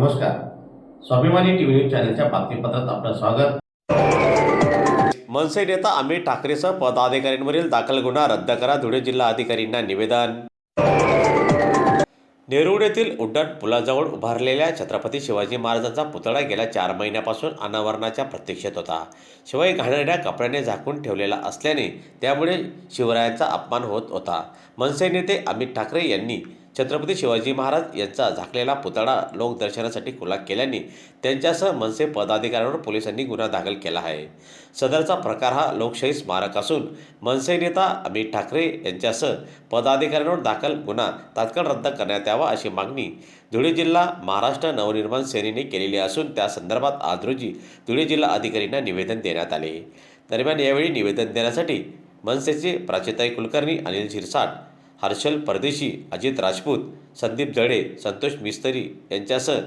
नमस्कार. स्वाभिमानी TV news चॅनलच्या बातमीपत्रात आपलं स्वागत. मनसे नेता अमित ठाकरेसह पदाधिकाऱ्यांवरील दाखल गुन्हा रद्द करा धुळे जिल्हा अधिकारींना निवेदन. नेरुळ येथील उड्डाण पुलाजवळ उभारलेल्या छत्रपती शिवाजी महाराजांचा पुतळा गेल्या चार महिन्यापासून अनावरणाच्या प्रतीक्षेत होता. शिवाय घाणेरड्या कपड्याने झाकून ठेवलेला असल्याने त्यामुळे शिवरायांचा अपमान होत होता. मनसे नेते अमित ठाकरे यांनी छत्रपती शिवाजी महाराज यांचा झाकलेला पुतळा लोकदर्शनासाठी खुला केल्याने त्यांच्यासह मनसे पदाधिकाऱ्यांवर पोलिसांनी गुन्हा दाखल केला आहे. सदरचा प्रकार हा लोकशाही स्मारक असून मनसे नेता अमित ठाकरे यांच्यासह पदाधिकाऱ्यांवर दाखल गुन्हा तात्काळ रद्द करण्यात यावा अशी मागणी धुळे जिल्हा महाराष्ट्र नवनिर्माण सेनेने केलेली असून त्या संदर्भात आज रोजी धुळे जिल्हा अधिकाऱ्यांना निवेदन देण्यात आले. दरम्यान यावेळी निवेदन देण्यासाठी मनसेचे प्राचेताई कुलकर्णी अनिल शिरसाट हर्षल परदेशी अजित राजपूत संदीप जडे संतोष मिस्त्री यांच्यासह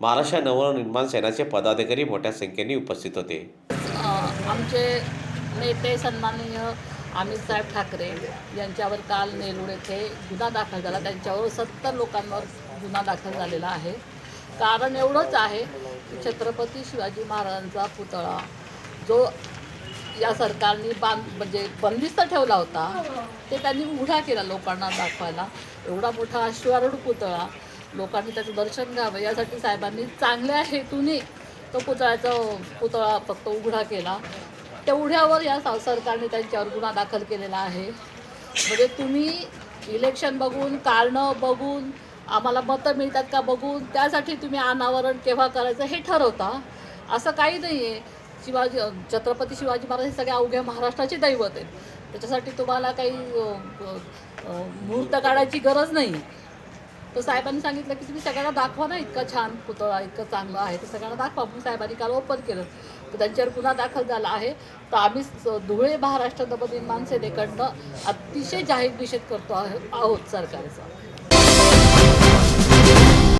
महाराष्ट्र नवनिर्माण सेनाचे पदाधिकारी मोठ्या संख्येने उपस्थित होते. आमचे नेते सन्माननीय अमित साहेब ठाकरे यांच्यावर काल नेरूळ येथे गुन्हा दाखल झाला. त्यांच्यावर सत्तर लोकांवर गुन्हा दाखल झालेला आहे. कारण एवढंच आहे की छत्रपती शिवाजी महाराजांचा पुतळा जो या सरकारने बांध म्हणजे बंदिस्त ठेवला होता. ते त्यांनी उघडा केला लोकांना दाखवायला. एवढा मोठा अश्वारूढ पुतळा. लोकांनी त्याचं दर्शन घ्यावं. यासाठी साहेबांनी चांगल्या हेतूने तो पुतळ्याचा पुतळा फक्त उघडा केला. तेवढ्यावर या सा- सरकारने त्यांच्यावर गुन्हा दाखल केलेला आहे. म्हणजे तुम्ही इलेक्शन बघून कारणं बघून आम्हाला मतं मिळतात का बघून त्यासाठी तुम्ही अनावरण केव्हा करायचं हे ठरवता. असं काही नाही आहे शिवाजी छत्रपती शिवाजी महाराज हे सगळ्या अवघ्या महाराष्ट्राचे दैवत आहेत. त्याच्यासाठी तुम्हाला काही मुहूर्त काढायची गरज नाही. तर साहेबांनी सांगितलं की तुम्ही सगळ्यांना दाखवा ना इतका छान पुतळा इतकं चांगलं आहे तर सगळ्यांना दाखवा. म्हणून साहेबांनी काल ओपन केलं. तर त्यांच्यावर गुन्हा दाखल झाला आहे. तर आम्ही धुळे महाराष्ट्र नवनिर्माण सेनेकडनं अतिशय जाहीर निषेध करतो आहे- आहोत सरकारचा.